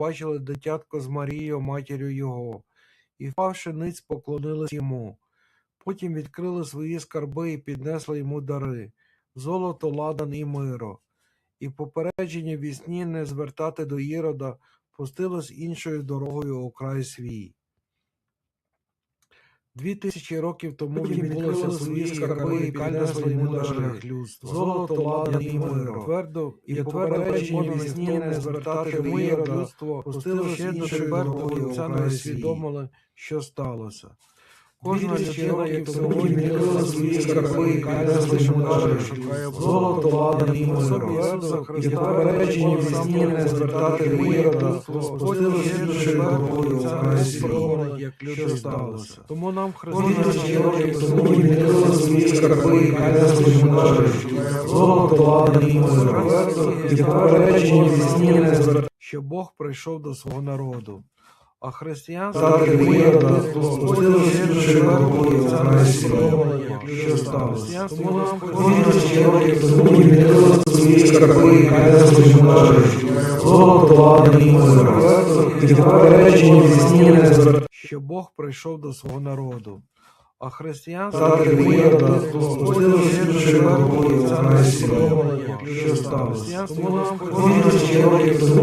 бачили дитятко з Марією, матір'ю його, і, впавши ниць, поклонились йому. Потім відкрили свої скарби і піднесли йому дари золото, ладан і миро. І попередження вісні не звертати до Ірода пустилось іншою дорогою у край свій. Дві тисячі років тому він відбулося свої скарби і піднесли йому дари дари. Золото, лада і миро. Твердо і твердо твердо передження не звертати до Ірода людство пустило ще іншою і це не усвідомили, що сталося. Тисячі людина, як сьогодні відкрила свої скарби і піднесли йому дари, шукає Золото, ладан і миро. І попередження вісні не звертати пустило ще іншою дорогою, це як що сталося. Тому нам тисячі років Христос тому свої скарби і піднесли йому дари. Золото, ладан і миро. І попередження вісні не звертати що Бог прийшов до свого народу. А християнство Дорогою, це не усвідомили, що сталося. Тому і. І що Бог прийшов до свого народу. А християнство що сталося. Тому нам Дві тисячі років тому